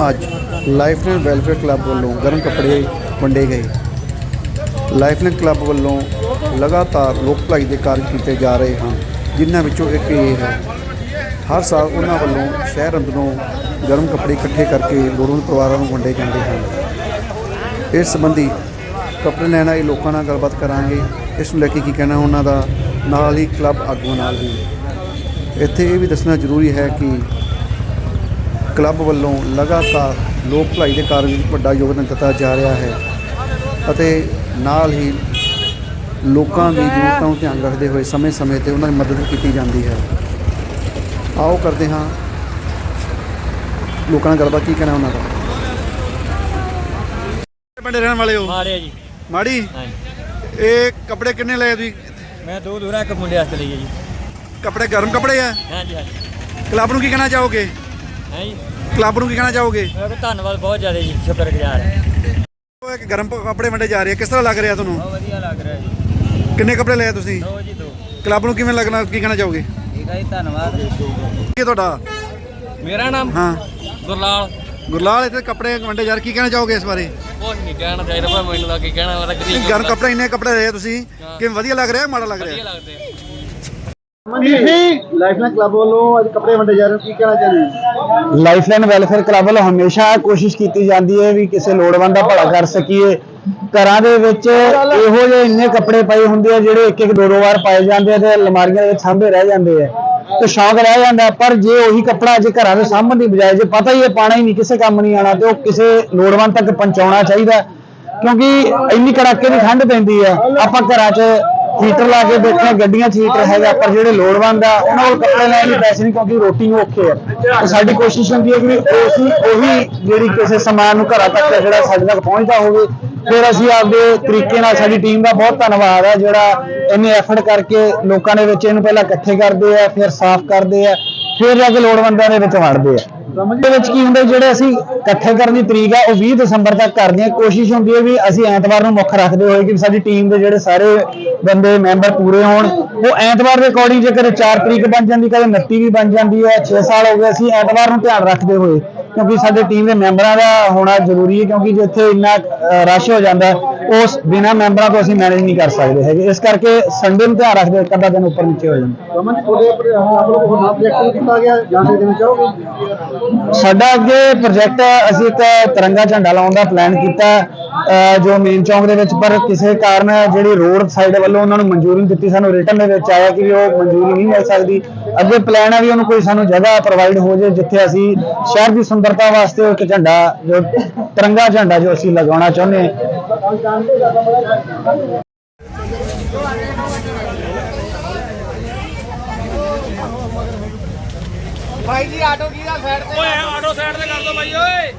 ਅੱਜ lifeline welfare club ਵੱਲੋਂ ਗਰਮ ਕੱਪੜੇ ਵੰਡੇ ਗਏ। ਲਾਈਫਲਾਈਨ ਕਲੱਬ ਵੱਲੋਂ ਲਗਾਤਾਰ ਲੋਕ ਭਲਾਈ ਦੇ ਕਾਰਜ ਕੀਤੇ ਜਾ ਰਹੇ ਹਨ, ਜਿਨ੍ਹਾਂ ਵਿੱਚੋਂ ਇੱਕ ਇਹ ਹੈ। ਹਰ ਸਾਲ ਉਹਨਾਂ ਵੱਲੋਂ ਸ਼ਹਿਰ ਅੰਦਰੋਂ ਗਰਮ ਕੱਪੜੇ ਇਕੱਠੇ ਕਰਕੇ ਲੋੜਵੰਦ ਪਰਿਵਾਰਾਂ ਨੂੰ ਵੰਡੇ ਜਾਂਦੇ ਹਨ। ਇਸ ਸੰਬੰਧੀ ਕੱਪੜੇ ਲੈਣ ਆਏ ਲੋਕਾਂ ਨਾਲ ਗੱਲਬਾਤ ਕਰਾਂਗੇ। ਇਸ ਨੂੰ ਲੈ ਕੇ ਕੀ ਕਹਿਣਾ ਉਹਨਾਂ ਦਾ, ਨਾਲ ਹੀ ਕਲੱਬ ਆਗੂਆਂ ਨਾਲ ਵੀ। ਇੱਥੇ ਇਹ ਵੀ ਦੱਸਣਾ ਜ਼ਰੂਰੀ ਹੈ ਕਿ ਕਲੱਬ ਵੱਲੋਂ ਲਗਾਤਾਰ ਲੋਕ ਭਲਾਈ ਦੇ ਕਾਰਜ ਵਿੱਚ ਵੱਡਾ ਯੋਗਦਾਨ ਦਿੱਤਾ ਜਾ ਰਿਹਾ ਹੈ ਅਤੇ ਨਾਲ ਹੀ ਲੋਕਾਂ ਦੀ ਜ਼ਰੂਰਤਾਂ ਨੂੰ ਧਿਆਨ ਰੱਖਦੇ ਹੋਏ ਸਮੇਂ-ਸਮੇਂ ਤੇ ਉਹਨਾਂ ਦੀ ਮਦਦ ਕੀਤੀ ਜਾਂਦੀ ਹੈ। ਆਓ ਕਰਦੇ ਹਾਂ। ਲੋਕਾਂ ਨਾਲ ਗੱਲਬਾਤ ਕੀ ਕਹਿਣਾ ਉਹਨਾਂ ਦਾ? ਪਿੰਡ ਰਹਿਣ ਵਾਲੇ ਹੋ? ਮਾਰਿਆ ਜੀ। ਮਾੜੀ? ਹਾਂਜੀ। ਇਹ ਕੱਪੜੇ ਕਿੰਨੇ ਲਏ ਤੁਸੀਂ? ਮੈਂ ਦੋ ਦੂਰਾ ਇੱਕ ਮੁੰਡੇ ਵਾਸਤੇ ਲਈ ਹੈ ਜੀ। ਕੱਪੜੇ ਗਰਮ ਕੱਪੜੇ ਆ? ਹਾਂਜੀ ਹਾਂਜੀ। ਕਲੱਬ ਨੂੰ ਕੀ ਕਹਿਣਾ ਚਾਹੋਗੇ? ਹੈ ਜੀ? ਕਲੱਬ ਨੂੰ ਕੀ ਕਹਿਣਾ ਚਾਹੋਗੇ? ਮੈਂ ਕਿਹਾ ਧੰਨਵਾਦ ਬਹੁਤ ਜ਼ਿਆਦਾ ਜੀ ਸ਼ੁਕਰਗੁਜ਼ਾਰ ਹਾਂ। ਉਹ ਇੱਕ ਗਰਮ ਕੱਪੜੇ ਵੰਡੇ ਜਾ ਰਹੇ ਆ ਕਿਸ ਤਰ੍ਹਾਂ ਲੱਗ ਰਿਹਾ ਤੁਹਾਨੂੰ? ਬਹੁਤ ਵਧੀਆ ਲੱਗ ਰਿਹਾ ਜੀ। ਕਿੰਨੇ ਕੱਪੜੇ ਲਏ ਤੁਸੀਂ? ਦੋ ਜੀ ਦੋ। ਕਲੱਬ ਨੂੰ ਕਿਵੇਂ ਲੱਗਣਾ ਕੀ ਕਹਿਣਾ ਚਾਹੋਗੇ? ਠੀਕ ਹੈ ਜੀ ਧੰਨਵਾਦ। ਕੀ ਤੁਹਾਡਾ? ਮੇਰਾ ਨਾਮ ਹਾਂ। ਗੁਰਲਾਲ। ਗੁਰਲਾਲ ਇੱਥੇ ਕੱਪੜੇ ਵੰਡੇ ਜਾ ਰਹੇ ਕੀ ਕਹਿਣਾ ਚਾਹੋਗੇ ਇਸ ਬਾਰੇ? ਕੁਝ ਨਹੀਂ ਕਹਿਣਾ ਚਾਹੀਦਾ ਪਰ ਮੈਨੂੰ ਲੱਗ ਕੀ ਕਹਿਣਾ ਵਾਲਾ ਇਹ ਗਰਮ ਕੱਪੜੇ ਇੰਨੇ ਕੱਪੜੇ ਲਏ ਤੁਸੀਂ ਕਿਵੇਂ ਵਧੀਆ ਲੱਗ ਰਿਹਾ ਮਾੜਾ ਲੱਗ ਰਿਹਾ? ਲੱਗਦੇ ਲਾਈਫਲਾਈਨ ਕਲੱਬ ਵੱਲੋਂ ਅੱਜ ਕੱਪੜੇ ਵੰਡੇ ਜਾ ਰਹੇ ਕੀ ਕਹਿਣਾ ਚਾਹੁੰਦੇ ਲਾਈਫਲਾਈਨ ਵੈਲਫੇਅਰ ਕਲੱਬ ਵੱਲੋਂ ਹਮੇਸ਼ਾ ਕੋਸ਼ਿਸ਼ ਕੀਤੀ ਜਾਂਦੀ ਹੈ ਵੀ ਕਿਸੇ ਲੋੜਵੰਦ ਦਾ ਭਲਾ ਕਰ ਸਕੀਏ ਘਰਾਂ ਦੇ ਵਿੱਚ ਇਹੋ ਜਿਹੇ ਇੰਨੇ ਕੱਪੜੇ ਪਏ ਹੁੰਦੇ ਆ ਜਿਹੜੇ ਇੱਕ ਇੱਕ ਦੋ ਦੋ ਵਾਰ ਪਾਏ ਜਾਂਦੇ ਆ ਤੇ ਅਲਮਾਰੀਆਂ ਦੇ ਵਿੱਚ ਸਾਂਭੇ ਰਹਿ ਜਾਂਦੇ ਆ ਤੇ ਸ਼ੌਂਕ ਰਹਿ ਜਾਂਦਾ। ਪਰ ਜੇ ਉਹੀ ਕੱਪੜਾ ਅੱਜ ਘਰਾਂ ਦੇ ਸਾਂਭਣ ਦੀ ਬਜਾਏ ਜੇ ਪਤਾ ਹੀ ਇਹ ਪਾਣਾ ਹੀ ਨਹੀਂ ਕਿਸੇ ਕੰਮ ਨਹੀਂ ਆਣਾ ਤੇ ਉਹ ਕਿਸੇ ਲੋੜਵੰਦ ਤੱਕ ਪਹੁੰਚਾਉਣਾ ਚਾਹੀਦਾ। ਕਿਉਂਕਿ ਇੰਨੀ ਕੜਾਕੇ ਦੀ ਠੰਡ ਪੈਂਦੀ ਆ ਆਪਾਂ ਘਰਾਂ 'ਚ ਹੀਟਰ ਲਾ ਕੇ ਬੈਠੇ ਗੱਡੀਆਂ 'ਚ ਹੀਟਰ ਹੈਗਾ ਪਰ ਜਿਹੜੇ ਲੋੜਵੰਦ ਆ, ਉਹਨਾਂ ਕੋਲ ਕੱਪੜੇ ਲੈਣ ਲਈ ਪੈਸੇ ਨਹੀਂ ਕਿਉਂਕਿ ਰੋਟੀ ਨੂੰ ਔਖੇ ਆ। ਤੇ ਸਾਡੀ ਕੋਸ਼ਿਸ਼ ਹੁੰਦੀ ਹੈ ਕਿ ਵੀ ਉਹੀ ਜਿਹੜੀ ਕਿਸੇ ਸਮਾਨ ਨੂੰ ਘਰਾਂ ਤੱਕ ਜਿਹੜਾ ਸਾਡੇ ਤੱਕ ਪਹੁੰਚਦਾ ਹੋਵੇ। ਫਿਰ ਅਸੀਂ ਆਪਦੇ ਤਰੀਕੇ ਨਾਲ ਸਾਡੀ ਟੀਮ ਦਾ ਬਹੁਤ ਧੰਨਵਾਦ ਹੈ ਜਿਹੜਾ ਇੰਨੇ ਐਫਰਟ ਕਰਕੇ ਲੋਕਾਂ ਦੇ ਵਿੱਚ ਇਹਨੂੰ ਪਹਿਲਾਂ ਇਕੱਠੇ ਕਰਦੇ ਆ, ਫਿਰ ਸਾਫ਼ ਕਰਦੇ ਆ। ਫਿਰ ਜਾ ਕੇ ਲੋੜਵੰਦਾਂ ਦੇ ਵਿੱਚ ਵੰਡਦੇ ਆ। ਦੇ ਵਿੱਚ ਕੀ ਹੁੰਦਾ, ਜਿਹੜੇ ਅਸੀਂ ਇਕੱਠੇ ਕਰਨ ਦੀ ਤਰੀਕ ਆ, ਉਹ 20 ਦਸੰਬਰ ਤੱਕ ਕਰਦੇ ਆ ਕੋਸ਼ਿਸ਼ ਹੁੰਦੀ ਹੈ ਵੀ ਅਸੀਂ ਐਤਵਾਰ ਨੂੰ ਮੁੱਖ ਰੱਖਦੇ ਹੋਏ ਕਿ ਸਾਡੀ ਟੀਮ ਦੇ ਜਿਹੜੇ ਸਾਰੇ ਬੰਦੇ, ਮੈਂਬਰ ਪੂਰੇ ਹੋਣ। ਉਹ ਐਤਵਾਰ ਦੇ ਅਕੋਰਡਿੰਗ ਜੇਕਰ 4 ਤਰੀਕ ਬਣ ਜਾਂਦੀ, ਕਦੇ 29 ਵੀ ਬਣ ਜਾਂਦੀ ਹੈ 6 ਸਾਲ ਹੋ ਗਏ ਅਸੀਂ ਐਤਵਾਰ ਨੂੰ ਧਿਆਨ ਰੱਖਦੇ ਹੋਏ। ਕਿਉਂਕਿ ਸਾਡੇ ਟੀਮ ਦੇ ਮੈਂਬਰਾਂ ਦਾ ਹੋਣਾ ਜ਼ਰੂਰੀ ਹੈ ਕਿਉਂਕਿ ਜਿੱਥੇ ਇੰਨਾ ਰਸ਼ ਹੋ ਜਾਂਦਾ ਉਸ ਬਿਨਾਂ ਮੈਂਬਰਾਂ ਤੋਂ ਅਸੀਂ ਮੈਨੇਜ ਨਹੀਂ ਕਰ ਸਕਦੇ ਹੈਗੇ। ਇਸ ਕਰਕੇ ਸੰਡੇ ਨੂੰ ਧਿਆਨ ਰੱਖਦੇ ਇੱਕ ਅੱਧਾ ਦਿਨ ਉੱਪਰ ਨੀਚੇ ਹੋ ਜਾਂਦਾ। ਰਮਨ ਜੀ ਤੁਹਾਡੇ ਉੱਪਰ ਆਪ ਲੋਕ ਹੋਰ ਨਾ ਪ੍ਰੋਜੈਕਟ ਕੀਤਾ ਗਿਆ ਜਾਣਕਾਰੀ ਦੇਣਾ ਚਾਹੋਗੇ? ਸਾਡਾ ਅੱਗੇ ਪ੍ਰੋਜੈਕਟ ਅਸੀਂ ਇੱਕ ਤਿਰੰਗਾ ਝੰਡਾ ਲਾਉਣ ਦਾ ਪਲਾਨ ਕੀਤਾ ਜੋ ਮੇਨ ਚੌਂਕ ਦੇ ਵਿੱਚ ਪਰ ਕਿਸੇ ਕਾਰਨ ਜਿਹੜੀ ਰੋਡ ਸਾਈਡ ਵੱਲੋਂ ਉਹਨਾਂ ਨੂੰ ਮਨਜ਼ੂਰੀ ਨਹੀਂ ਦਿੱਤੀ ਸਾਨੂੰ ਰਿਟਰਨ ਦੇ ਵਿੱਚ ਆਇਆ ਕਿ ਉਹ ਮਨਜ਼ੂਰੀ ਨਹੀਂ ਮਿਲ ਸਕਦੀ। ਅੱਗੇ ਪਲਾਨ ਹੈ ਵੀ ਉਹਨੂੰ ਕੋਈ ਸਾਨੂੰ ਜਗ੍ਹਾ ਪ੍ਰੋਵਾਈਡ ਹੋ ਜੇ ਜਿੱਥੇ ਅਸੀਂ ਸ਼ਹਿਰ ਦੀ ਸੁੰਦਰਤਾ ਵਾਸਤੇ ਇੱਕ ਝੰਡਾ ਜੋ ਤਿਰੰਗਾ ਝੰਡਾ ਜੋ ਅਸੀਂ ਲਗਾਉਣਾ ਚਾਹੁੰਦੇ ਹਾਂ। ਓਏ ਆਟੋ ਸਾਈਡ ਤੇ ਕਰ ਦੋ ਬਾਈ ਓਏ।